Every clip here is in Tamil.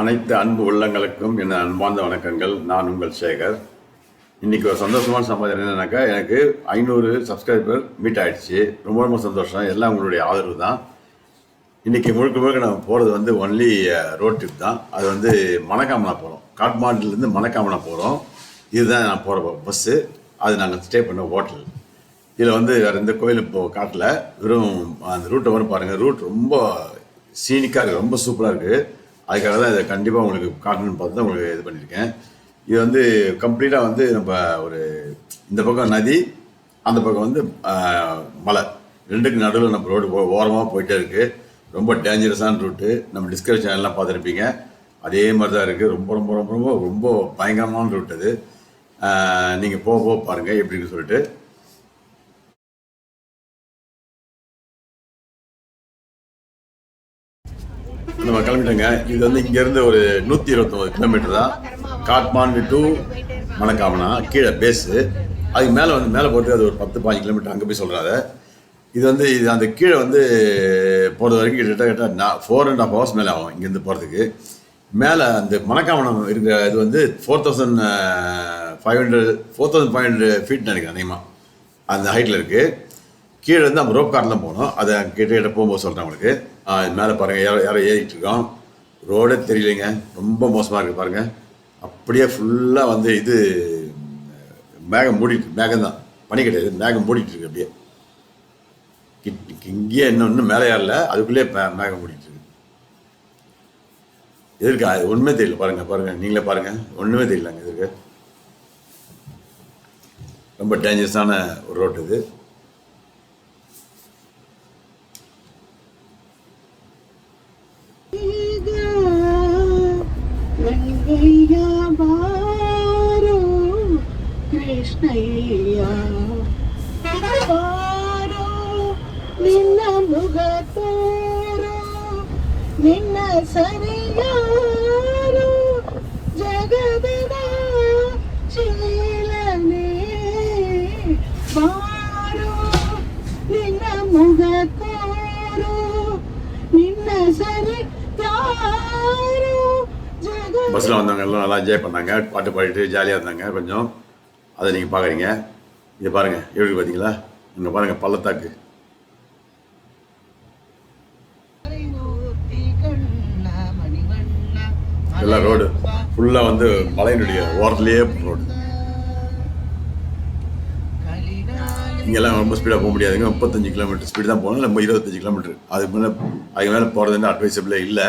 அனைத்து அன்பு உள்ளங்களுக்கும் என் அன்பார்ந்த வணக்கங்கள். நான் உங்கள் சேகர். இன்னைக்கு ஒரு சந்தோஷமான சம்பாதம் என்னன்னாக்கா எனக்கு ஐநூறு சப்ஸ்கிரைபர் மீட் ஆயிடுச்சு. ரொம்ப ரொம்ப சந்தோஷம். எல்லாம் உங்களுடைய ஆதரவு தான். இன்னைக்கு முழுக்க முழுக்க நம்ம போகிறது வந்து ஒன்லி ரோட் ட்ரிப் தான். அது வந்து மணக்காமனா போகிறோம் காட்மாண்டுலேருந்து மணக்காமனா போகிறோம் இதுதான் நான் போகிற பஸ்ஸு. அது நாங்கள் ஸ்டே பண்ண ஹோட்டல் இதில் வந்து வேறு எந்த கோயிலும் இப்போ காட்டில். வெறும் அந்த ரூட்டை வந்து பாருங்கள் ரூட் ரொம்ப சீனிக்காக இருக்குது ரொம்ப சூப்பராக இருக்குது அதுக்காக தான் இதை கண்டிப்பாக உங்களுக்கு காட்டணும்னு பார்த்து தான் உங்களுக்கு இது பண்ணியிருக்கேன். இது வந்து கம்ப்ளீட்டாக வந்து நம்ம ஒரு இந்த பக்கம் நதி அந்த பக்கம் வந்து மலை. ரெண்டுக்கு நடுவில் நம்ம ரோடு போ ஓரமாக போயிட்டே இருக்குது ரொம்ப டேஞ்சரஸான ரூட்டு நம்ம டிஸ்கவரி சேனல்லாம் பார்த்துருப்பீங்க. அதே மாதிரி தான் இருக்குது ரொம்ப ரொம்ப ரொம்ப ரொம்ப ரொம்ப பயங்கரமான ரூட் அது. நீங்கள் போக போக பாருங்கள் எப்படின்னு சொல்லிட்டு. நம்ம கிளம்பிட்டோங்க. இது வந்து இங்கேருந்து ஒரு நூற்றி இருபத்தொம்பது கிலோமீட்டர் தான். காட்மாண்டு டு மணக்காமனா கீழே பேஸு அதுக்கு மேலே வந்து மேலே போட்டு அது ஒரு பத்து பாஞ்சு கிலோமீட்டர் அங்கே போய் சொல்கிறாரு இது வந்து இது அந்த கீழே வந்து போகிறது வரைக்கும் கிட்டத்தட்ட கிட்ட ஃபோர் அண்ட் ஹாஃப் ஹவர்ஸ் மேலே ஆகும் இங்கேருந்து போகிறதுக்கு மேலே அந்த மணக்காமணம் இருக்கிற இது வந்து four thousand five hundred four thousand five hundred feet நினைக்கிறேன் அதிகமாக அந்த ஹைட்டில் இருக்குது கீழே இருந்து நம்ம ரோப் கார்லாம் போனோம் அதை கிட்ட கிட்ட போகும்போது சொல்கிறேன் உங்களுக்கு. மேலே பாருங்கள் யாரோ யாரோ ஏறிட்டு இருக்கோம் ரோடே தெரியலைங்க. ரொம்ப மோசமாக இருக்குது பாருங்கள் அப்படியே ஃபுல்லாக வந்து இது மேகம் மூடிட்டு மேகம் தான். பனி கிடையாது. மேகம் மூடிட்டு இருக்கு அப்படியே. கிட்- இங்கேயே இன்னும் இன்னும் மேலே ஏறல. அதுக்குள்ளேயே மேகம் மூடிட்டு இருக்கு. எதிர்க்கு அது ஒன்றுமே தெரியல. பாருங்கள் பாருங்கள் நீங்களே பாருங்கள் ஒன்றுமே தெரியலங்க எதிர்க்கு ரொம்ப டேஞ்சரஸான ஒரு ரோடு இது. கிருஷ்ணய்யா நின்ன முகத்தோரோ நின்ன சரியா பஸ்ஸில் வந்தவங்க எல்லாம் நல்லா என்ஜாய் பண்ணாங்க. பாட்டு பாடிட்டு ஜாலியாக இருந்தாங்க. கொஞ்சம் அதை நீங்கள் பார்க்குறீங்க இதை பாருங்கள் எப்படி பார்த்தீங்களா இங்கே பாருங்கள் பள்ளத்தாக்கு. எல்லாம் ரோடு ஃபுல்லாக வந்து மலையினுடைய ஓரத்துலேயே ரோடு இங்கெல்லாம் ரொம்ப ஸ்பீடாக போக முடியாதுங்க. முப்பத்தஞ்சு கிலோமீட்டர் ஸ்பீடு தான் போகணும். நம்ம இருபத்தஞ்சு கிலோமீட்டர் அதுக்கு மேலே அதுக்கு மேலே போகிறதுன்னு அட்வைசபிளே இல்லை.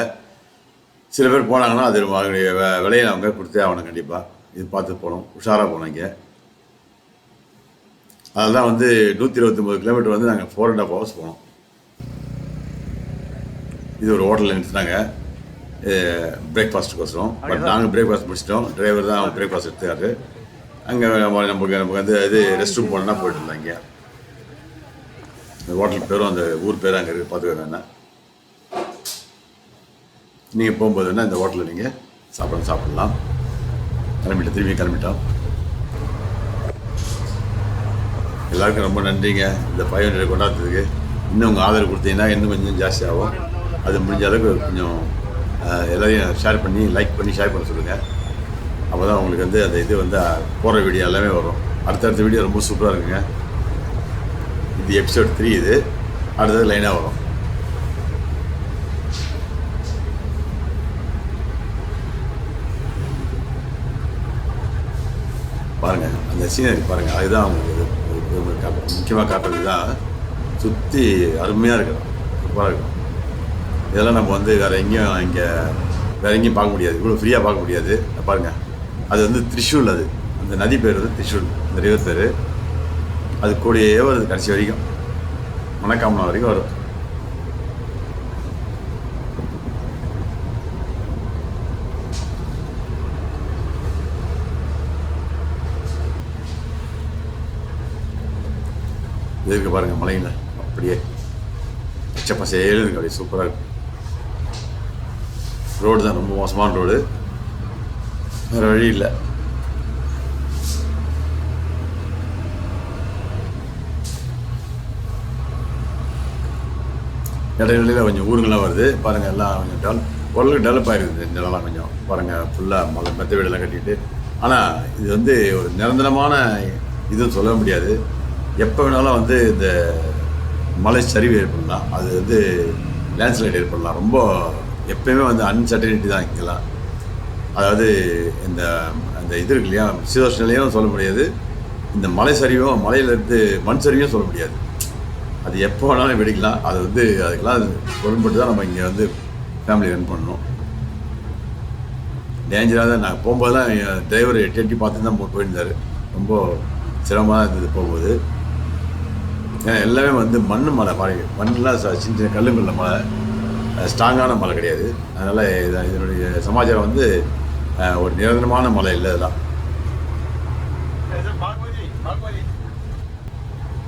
சில பேர் போனாங்கன்னா அது அவங்களுடைய விலையை அவங்க கொடுத்தே ஆகணும் கண்டிப்பாக இது பார்த்து போகணும். உஷாராக போனோம் இங்கே. அதெல்லாம் வந்து நூற்றி இருபத்தொம்போது கிலோமீட்டர் வந்து நாங்கள் ஃபோர் அண்ட் ஹாஃப் ஹவர்ஸ் போனோம். இது ஒரு ஹோட்டலில் நிறுத்தினாங்க பிரேக்ஃபாஸ்ட்டுக்கோசரம் பட் நாங்கள் பிரேக்ஃபாஸ்ட் முடிச்சிட்டோம். டிரைவர் தான் பிரேக்ஃபாஸ்ட் எடுத்தாரு அங்கே நம்ம நமக்கு நமக்கு வந்து இது ரெஸ்ட் ரூம் போனோம்னா போயிட்டு இந்த ஹோட்டல் பேரும் அந்த ஊர் பேரும் அங்கே இருக்குது பார்த்துக்கோங்க என்ன நீங்கள் போகும்போது வேணால் இந்த ஹோட்டலில் நீங்கள் சாப்பிட சாப்பிடலாம். கிளம்பிட்டு திரும்பி கிளம்பிட்டோம். எல்லாருக்கும் ரொம்ப நன்றிங்க. இந்த ஃபைவ் ஹண்ட்ரட் கொண்டாடுறதுக்கு. இன்னும் உங்கள் ஆதரவு கொடுத்தீங்கன்னா இன்னும் கொஞ்சம் ஜாஸ்தியாகும் அது முடிஞ்ச அளவுக்கு கொஞ்சம் எல்லாரையும் ஷேர் பண்ணி லைக் பண்ணி ஷேர் பண்ண சொல்லுங்கள் அப்போ தான் உங்களுக்கு வந்து அந்த இது வந்து போகிற வீடியோ எல்லாமே வரும். அடுத்தடுத்த வீடியோ ரொம்ப சூப்பராக இருக்குங்க. இது எபிசோட் த்ரீ இது. அடுத்தது லைனாக வரும். பாருங்க. அந்த சீனரி பாருங்க. அதுதான் அவங்களுக்கு முக்கியமாக காட்டுறது. தான் சுற்றி அருமையாக இருக்கும் சூப்பராக இருக்கும் இதெல்லாம் நம்ம வந்து வேறு எங்கேயும் இங்கே வேறு எங்கேயும் பார்க்க முடியாது. இவ்வளோ ஃப்ரீயாக பார்க்க முடியாது. பாருங்க. அது வந்து திரிஷூல் அது. அந்த நதி பேர் வந்து திரிஷூல் அந்த ரிவர் பேர். அது கூடயே வருது கடைசி வரைக்கும். மணக்காமனா வரைக்கும் வரும். இதுக்கு பாருங்கள் மலையில். அப்படியே. பச்சை பசேல் அப்படியே சூப்பராக இருக்குது ரோடு தான் ரொம்ப மோசமான ரோடு வேறு வழி இல்லை. இடையில கொஞ்சம் ஊருங்கள்லாம் வருது. பாருங்கள் எல்லாம் கொஞ்சம் டெவலப் ஓரளவுக்கு டெவலப் ஆகிருக்குது நிலம்லாம் கொஞ்சம். பாருங்கள் ஃபுல்லாக மலை மெத்த வீடெல்லாம் கட்டிட்டு. ஆனால் இது வந்து ஒரு நிரந்தரமான இதுன்னு சொல்ல முடியாது. எப்போ வேணாலும் வந்து இந்த மலை சரிவு ஏற்படலாம். அது வந்து லேண்ட்ஸ்லைட் ஏற்படலாம். ரொம்ப எப்பயுமே வந்து அன்சர்டனிட்டி தான் இங்கெல்லாம். அதாவது இந்த அந்த இது இருக்கு இல்லையா? சீதோஷ சொல்ல முடியாது. இந்த மலை சரிவும் மலையிலேருந்து மண் சரிவும் சொல்ல முடியாது. அது எப்போ வேணாலும் வெடிக்கலாம். அது வந்து அதுக்கெல்லாம் பொருள்பட்டு தான் நம்ம இங்கே வந்து ஃபேமிலி ரன் பண்ணணும். டேஞ்சராக தான். நான் போகும்போதெல்லாம் என் டிரைவர் எட்டி எட்டி பார்த்து தான் போயிருந்தார். ரொம்ப சிரமமாக இருந்தது போகும்போது. எல்லாமே வந்து மண் மலை மாதிரி. மண்ணெலாம் சின்ன சின்ன கல்லுங்கள்ல மலை. ஸ்ட்ராங்கான மலை கிடையாது. அதனால் இது இதனுடைய சமாச்சாரம் வந்து ஒரு நிரந்தரமான மலை இல்லை இதெல்லாம்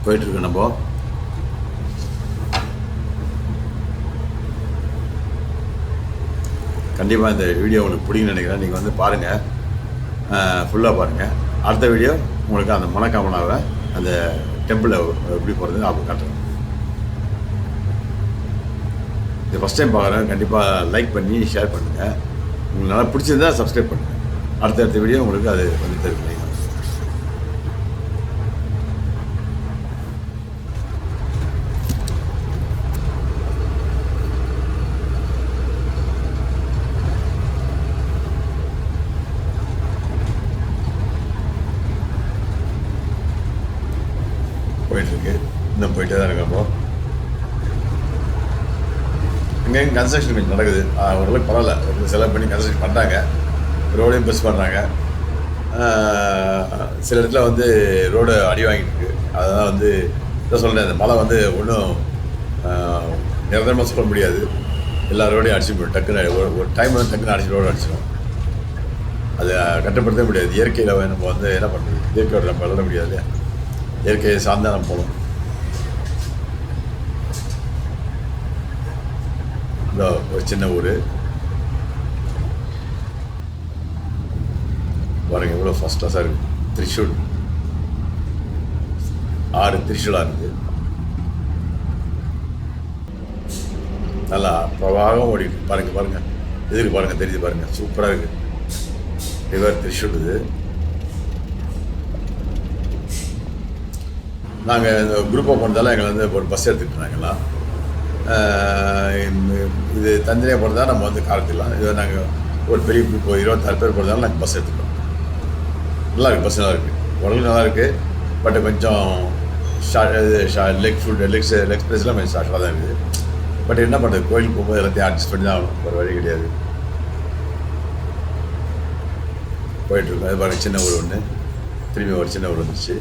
போயிட்டுருக்கு நம்ம. கண்டிப்பாக இந்த வீடியோ உங்களுக்கு பிடிக்கும்னு நினைக்கிறேன். நீங்கள் வந்து பாருங்கள் ஃபுல்லாக பாருங்கள் அடுத்த வீடியோ உங்களுக்கு அந்த மனக்காமனாவை அந்த டெம்பிளை எப்படி போகிறது ஞாபகம் காட்டுறேன். இது ஃபஸ்ட் டைம் பார்க்குறேன். கண்டிப்பாக லைக் பண்ணி ஷேர் பண்ணுங்கள் உங்களுக்கு நல்லா பிடிச்சிருந்தா சப்ஸ்கிரைப் பண்ணுங்கள் அடுத்தடுத்த வீடியோ உங்களுக்கு அது வந்து தெரியும் போயிட்டுருக்கு இன்னும் போயிட்டே தான் இருக்கோம் இங்கே கன்ஸ்ட்ரக்ஷன் கொஞ்சம் நடக்குது. ஓரளவுக்கு பரவாயில்ல. ஒரு செலவு பண்ணி கன்ஸ்ட்ரக்ஷன் பண்ணுறாங்க ரோடையும் பெஸ்ட் பண்ணுறாங்க சில இடத்துல வந்து ரோடு அடி வாங்கிட்டு இருக்கு. அதெல்லாம் வந்து இதான் சொல்கிறேன் இந்த மழை வந்து ஒன்றும் நிரந்தரமாக சொல்ல முடியாது. எல்லா ரோடையும் அடிச்சு டக்குன்னு ஒரு ஒரு டைம் வந்து டக்குன்னு அடிச்சு ரோடு அடிச்சிடும் அதை கட்டுப்படுத்த முடியாது. இயற்கையில் நம்ம வந்து என்ன பண்ணுறது இயற்கையோட நம்ம விளாட முடியாது இல்லையா? இயற்கையை சார்ந்தால் நம்ம போகணும். இந்த ஒரு சின்ன ஊர். பாருங்க எவ்வளோ ஃபஸ்ட் கிளாஸாக இருக்குது திரிஷூல் ஆறு திரிஷூலாக இருக்குது நல்லா பிரவாகம் ஓடி பாருங்கள் பாருங்கள் பாருங்க. பாருங்கள் தெரியுது பாருங்கள் சூப்பராக இருக்குது ரிவர் திரிஷூல் இது. நாங்கள் இந்த குரூப்பாக போனதால எங்களை வந்து ஒரு பஸ் எடுத்துக்கிட்டு நாங்கள்லாம் இது தனியாக போகிறதா நம்ம வந்து காலத்துலாம் இதை நாங்கள் ஒரு பெரிய இப்போ இருபத்தாறு பேர் போகிறதால நாங்கள் பஸ் எடுத்துக்கிறோம். நல்லா இருக்குது பஸ் நல்லா இருக்குது உடம்பு நல்லா இருக்குது பட் கொஞ்சம் ஷார்ட் ஷா லெக் ஃபுட் லெக்ஸ் லெக் ஸ்பேஸ்லாம் கொஞ்சம் ஷார்ட்டாக தான் இருக்குது. பட் என்ன பண்ணுறது கோயிலுக்கு போகும்போது எல்லாத்தையும் அட்ஜஸ்ட் பண்ணி தான் ஆகணும். ஒரு வழி கிடையாது. போயிட்டுருக்கோம் அது பாருங்க சின்ன ஊர் ஒன்று திரும்பி ஒரு சின்ன ஊர் வந்துச்சு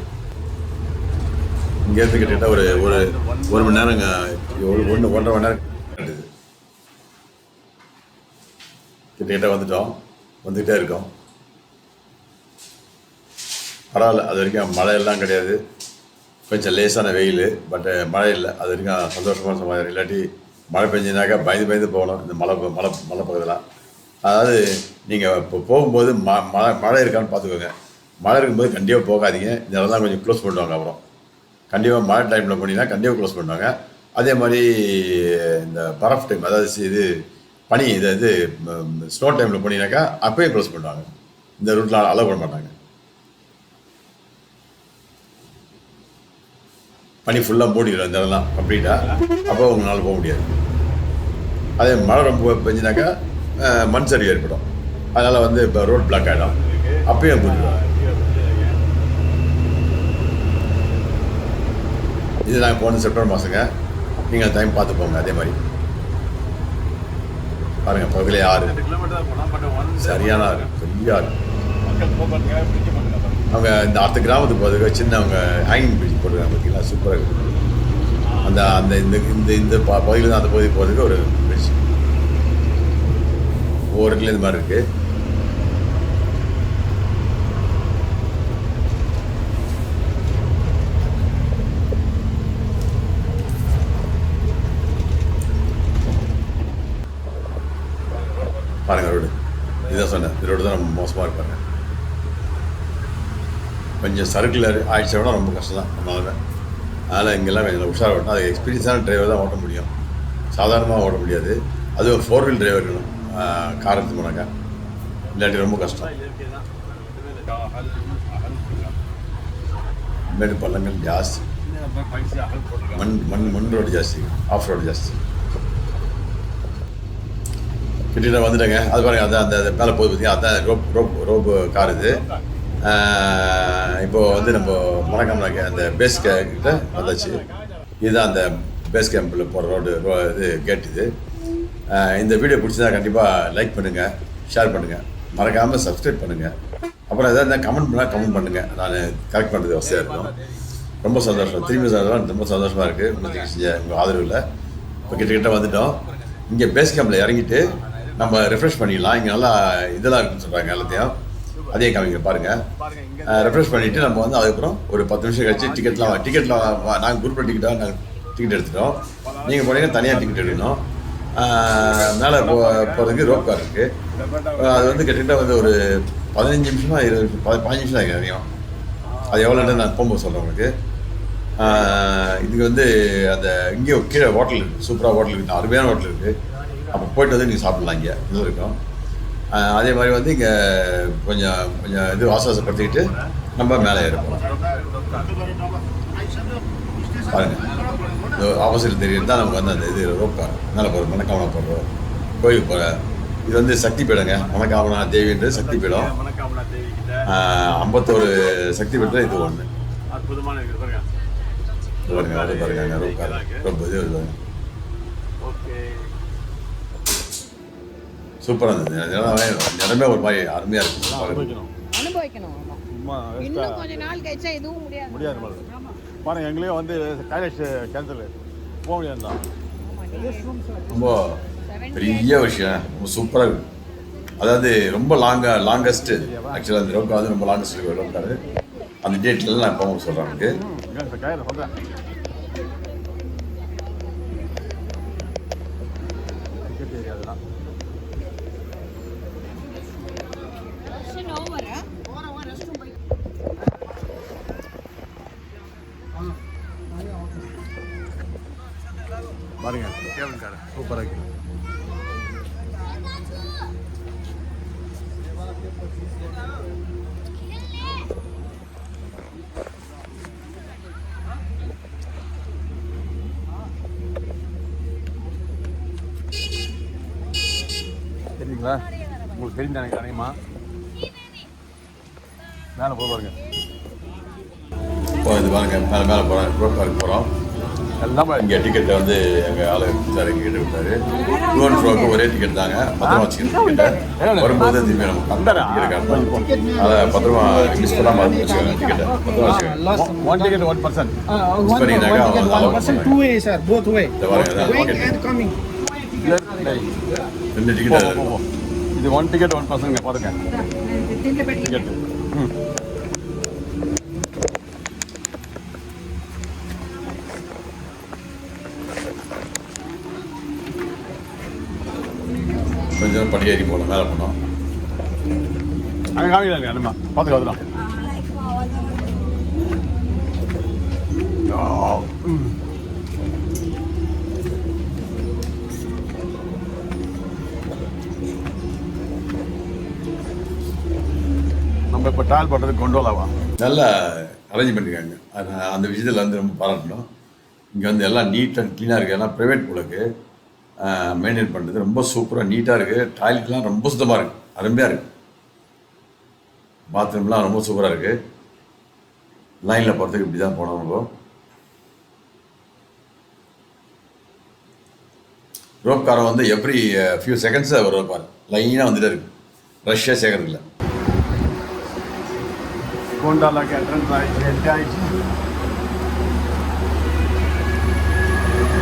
இங்கேருந்து கிட்டத்தட்ட ஒரு ஒரு ஒரு மணி நேரம் ஒரு ஒன்று ஒன்றரை மணி நேரம் கட்டுது கிட்டத்தட்ட வந்துட்டோம். வந்துக்கிட்டே இருக்கோம். பரவாயில்ல அது வரைக்கும் மழையெல்லாம் கிடையாது. கொஞ்சம் லேசான வெயில் பட்டு மழை இல்லை. அது வரைக்கும் சந்தோஷமான சமாதானம் இல்லாட்டி மழை பெஞ்சினாக்கா பயந்து பயந்து போகணும் இந்த மலை மலை மலை பக்கத்தில் அதாவது நீங்கள் இப்போ போகும்போது ம மழை மழை இருக்கான்னு பார்த்துக்கோங்க. மழை இருக்கும்போது கண்டிப்பாக போகாதீங்க. இந்த தான் கொஞ்சம் க்ளோஸ் பண்ணுவாங்க அப்புறம். கண்டிப்பாக மழை டைமில் போனீங்கன்னா கண்டிப்பாக க்ளோஸ் பண்ணுவாங்க. அதே மாதிரி இந்த பரஃப் டைம் அதாவது இது பனி இது இது ஸ்னோ டைமில் போனீங்கன்னாக்கா அப்பயும் க்ளோஸ் பண்ணுவாங்க. இந்த ரூட்டில் அலோவ் பண்ண மாட்டாங்க. பனி ஃபுல்லாக மூடிடும் இந்த இடம்லாம் கம்ப்ளீட்டாக அப்போ உங்களால் போக முடியாது. அதே மழை ரொம்ப பெஞ்சினாக்கா மண் சரிவு ஏற்படும். அதனால் வந்து இப்போ ரோட் பிளாக் ஆகிடும் அப்பயும் கூட்டிடுவாங்க. இது நாங்கள் போன செப்டம்பர் மாதங்க நீங்கள் டைம் பார்த்து போங்க அதே மாதிரி. பாருங்க பகலே ஆறு. சரியான ஆறு பெரிய ஆறு. அவங்க இந்த அடுத்த கிராமத்துக்கு போகிறதுக்கு சின்ன அவங்க ஹேங்கிங் பிரிட்ஜ் போட்டுருக்காங்க பார்த்தீங்களா? சூப்பராக இருக்குது அந்த அந்த இந்த இந்த இந்த பகுதியில் தான் அந்த பகுதிக்கு போகிறதுக்கு ஒரு பிரிட்ஜ் ஒவ்வொரு இடத்துலையும் இந்த மாதிரி இருக்குது பாருங்க ரோடு இதுதான் சொன்னேன். இந்த ரோடு தான் ரொம்ப மோசமாக இருப்பாங்க கொஞ்சம் சர்க்குலர் ஆயிடுச்சோம்னா ரொம்ப கஷ்டம் தான். நம்மளால அதனால் இங்கெல்லாம் கொஞ்சம் உஷார் ஓட்டணும். அது எக்ஸ்பீரியன்ஸான டிரைவர் தான் ஓட்ட முடியும். சாதாரணமாக ஓட முடியாது. அதுவும் ஃபோர் வீல் டிரைவர் இருக்கணும். கார் எடுத்து போனாக்கா. இல்லாட்டி ரொம்ப கஷ்டம். மேடு பள்ளங்கள் ஜாஸ்தி. மண் மண் மண் ரோடு ஜாஸ்தி. ஆஃப் ரோடு ஜாஸ்தி. கிட்ட வந்துட்டேங்க. அது பாருங்க அதான் அந்த அந்த மேலே போகுது பார்த்தீங்க அதான் ரோப் ரோப் ரோப் கார் இது. இப்போது வந்து நம்ம மணக்காமலாக்க அந்த பேஸ் கிட்ட வந்தாச்சு. இதுதான் அந்த பேஸ் கேம்பில் போகிற ரோடு ரோ இது கேட் இது. இந்த வீடியோ பிடிச்சதா கண்டிப்பாக லைக் பண்ணுங்கள் ஷேர் பண்ணுங்கள் மறக்காமல் சப்ஸ்கிரைப் பண்ணுங்கள் அப்புறம் எதாவது கமெண்ட் பண்ணால் கமெண்ட் பண்ணுங்கள் நான் கரெக்ட் பண்ணுறது வசதியாக இருக்கும். ரொம்ப சந்தோஷம். திரும்பி சந்தோஷம் ரொம்ப சந்தோஷமாக இருக்குது உங்களுக்கு செஞ்ச உங்கள் ஆதரவில். இப்போ கிட்ட கிட்ட வந்துட்டோம். இங்கே பேஸ் கேம்பில் இறங்கிட்டு நம்ம ரெஃப்ரெஷ் பண்ணிடலாம். இங்கே நல்லா இதெல்லாம் இருக்குன்னு சொல்கிறாங்க எல்லாத்தையும். அதையும் காமிங்க பாருங்கள் ரெஃப்ரெஷ் பண்ணிவிட்டு நம்ம வந்து அதுக்கப்புறம் ஒரு பத்து நிமிஷம் கழிச்சு டிக்கெட்லாம் டிக்கெட்லாம் நாங்கள் குரூப்பில் டிக்கெட்டாக நாங்கள் டிக்கெட் எடுத்துட்டோம். நீங்கள் போனீங்கன்னா தனியாக டிக்கெட் எடுக்கணும். மேலே போ போகிறதுக்கு ரோப் கார் இருக்குது அது வந்து கிட்டத்தட்ட வந்து ஒரு பதினஞ்சு நிமிஷமா இருபது நிமிஷம் பதி- பதினஞ்சு நிமிஷம் ஆகிடும் அதிகம். அது எவ்வளோன்னு நான் போகும்போது சொல்கிறேன் உங்களுக்கு. இதுக்கு வந்து அந்த இங்கே கீழே ஹோட்டல் இருக்குது சூப்பராக ஹோட்டல் இருக்குது அருமையான ஹோட்டல் இருக்குது அப்போ போயிட்டு வந்து நீங்கள் சாப்பிட்லாம் இங்கே. இது இருக்கும் அதே மாதிரி வந்து இங்கே கொஞ்சம் கொஞ்சம் இது ஆசுவாசப்படுத்திக்கிட்டு நம்ம மேலே இருப்போம் பாருங்கள் இந்த ஆப்போசிட் தெரியுது. தான் நமக்கு வந்து அந்த இது ரோப் மேலே போகிற மணக்காமனா போடுறோம் கோயிலுக்கு போகிற இது வந்து சக்தி பீடங்க மணக்காமனா தேவின்றது சக்தி பீடம் ஐம்பத்தோரு சக்தி பீடத்தில் இது ஒன்று பாருங்க இது பாருங்க. இது ஓகே. சூப்பராக இருந்தது. நிலமே நிலமே ஒரு மாதிரி அருமையாக இருக்குது அனுபவிக்கணும். அனுபவிக்கணும் ஆமா. சும்மா இன்னும் கொஞ்ச நாள் கழிச்சா எதுவும் முடியாது. முடியாது பாருங்க. எங்களையும் வந்து கைலாஷ் கேன்சல் போக முடியாது தான் ரொம்ப பெரிய விஷயம். ரொம்ப சூப்பராக இருக்கு. அதாவது ரொம்ப லாங்காக லாங்கஸ்ட்டு ஆக்சுவலாக அந்த ரோப் வந்து ரொம்ப லாங்கஸ்ட் ரோப் கார் அந்த டேட்டில் நான் இப்போ சொல்கிறேன் உங்களுக்கு கையில் சொல்கிறேன் டிக்கெட் ஏரியா அதெல்லாம் பாருங்க கேபிள் கார் சூப்பராக இருக்கு தெரியுங்களா? உங்களுக்கு தெரிஞ்ச எனக்கு அநேகமா. மேலே போய் பாருங்க. இப்போ இது பாருங்க மேலே மேலே போகிறேன் ரோட் பார்க்க போகிறோம் எல்லாம் இங்கே டிக்கெட்டை வந்து எங்கள் ஆளு விட்டாரு டிக்கெட் விட்டாரு. டூ அண்ட் ஃப்ரோக்கு ஒரே டிக்கெட் தாங்க. பத்திரமா வச்சுக்கணும் டிக்கெட்டை வரும்போது திரும்பி நம்ம காட்டணும் அதை பத்திரமா மிஸ் பண்ணாமல் வச்சுக்கோங்க டிக்கெட்டை பத்திரமா வச்சுக்கோங்க. ஒன் டிக்கெட் ஒன் பண்ணிங்கனாக்கா அவங்க. இந்த பாருங்க அதான் Going ticket. and coming. ரெண்டு டிக்கெட் இது ஒன் டிக்கெட் ஒன் பர்சன்ட் பாருங்க. டிக்கெட் ம். கொஞ்சம் படியேறி போகணும் மேலே போனோம். அங்கே காமிக்கலாங்க அனுமா? பார்த்துக்க வந்துடலாம் நம்ம இப்போ ட்ராவல் பண்ணுறது கொண்டோலாவா நல்லா அரேஞ்ச் பண்ணிருக்காங்க அது அந்த விஷயத்தில் வந்து ரொம்ப பாராட்டணும். இங்கே வந்து எல்லாம் நீட் அண்ட் க்ளீனாக இருக்குது எல்லாம் ப்ரைவேட் போலக்கு மெயின்டைன் பண்ணுறது ரொம்ப சூப்பராக நீட்டாக இருக்குது டாய்லெட்லாம் ரொம்ப சுத்தமாக இருக்குது அருமையாக இருக்குது பாத்ரூம்லாம் ரொம்ப சூப்பராக இருக்குது லைனில் போகிறதுக்கு இப்படி தான் போனோம் நம்ம ரோப் காரம் வந்து எவ்ரி ஃபியூ செகண்ட்ஸ் அவர் ரோப் லைனாக வந்துட்டே இருக்கு. ரஷ்யாக சேர்க்கறதில்ல கோண்டாலாக்கு என்ட்ரன்ஸ் ஆகிடுச்சு எட்டு ஆகிடுச்சு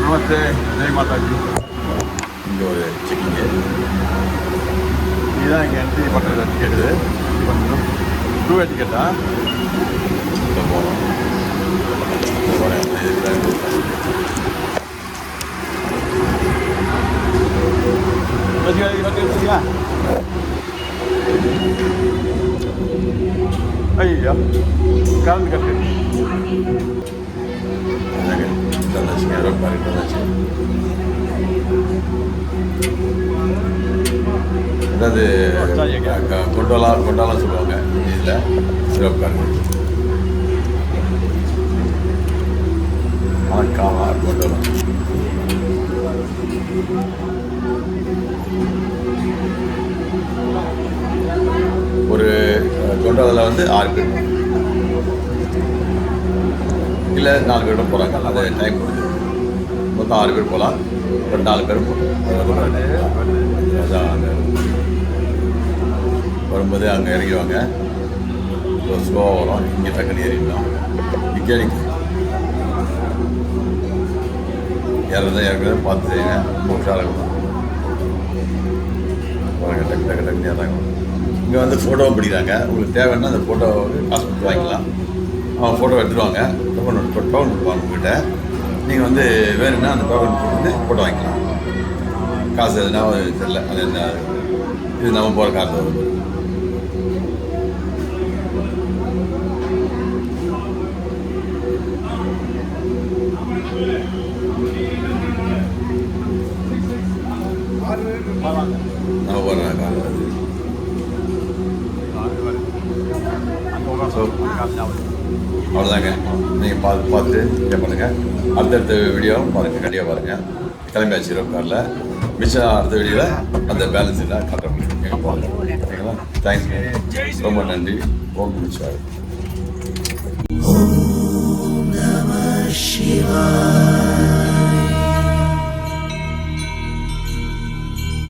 நமஸ்தே ஜெய் மாதாஜி. இங்கே ஒரு செக்கிங்கு. இதுதான் இங்கே என்ட்ரி பண்ணுறது டிக்கெட்டு டூ டிக்கெட்டா இங்கே ஆக்காமா ஒரு கொண்டோலாவில் வந்து ஆறு பேர். இல்லை நாலு பேர் போகிறாங்க அது டைம் கொடுத்து. மொத்தம் ஆறு பேர் போகலாம். ஒரு நாலு பேர் போகலாம் அதான் அங்கே வரும்போது அங்கே இறங்கிடுவாங்க. ஸ்லோவாக வரும். இங்கே டக்குன்னு ஏறிடலாம். இங்கே நிற்கும் ஏறதான் பார்த்து செய்யுங்க ரொம்ப உஷாராக இருக்கணும். டக்கு டக்கு டக்குன்னு ஏறாங்க இங்கே வந்து ஃபோட்டோவும் பிடிக்கிறாங்க. உங்களுக்கு தேவைன்னா அந்த ஃபோட்டோ காசு கொடுத்து வாங்கிக்கலாம். அவங்க ஃபோட்டோ எடுத்துருவாங்க டோக்கன் டோக்கன் கொடுப்பாங்க உங்ககிட்ட. நீங்கள் வந்து வேணும்னா அந்த டோக்கன் கொடுத்து ஃபோட்டோ வாங்கிக்கலாம். காசு எதுனா தெரியல. அது என்ன இது நம்ம போகிற காசு வருது நம்ம போகிற காசு வருது ஸோ அவ்வளோதாங்க நீங்கள் பார்த்து பார்த்து என்ஜாய் பண்ணுங்கள் அடுத்தடுத்த வீடியோ பாருங்கள் கண்டிப்பாக பாருங்கள் கிளம்பியாச்சு ரோப் காரில் மிச்சம் அடுத்த வீடியோவில் அந்த பேலன்ஸ் எல்லாம் காட்ட முடியும் போங்க. ஓகேங்களா தேங்க்ஸ் ரொம்ப நன்றி. ஓம் நம சிவாய்.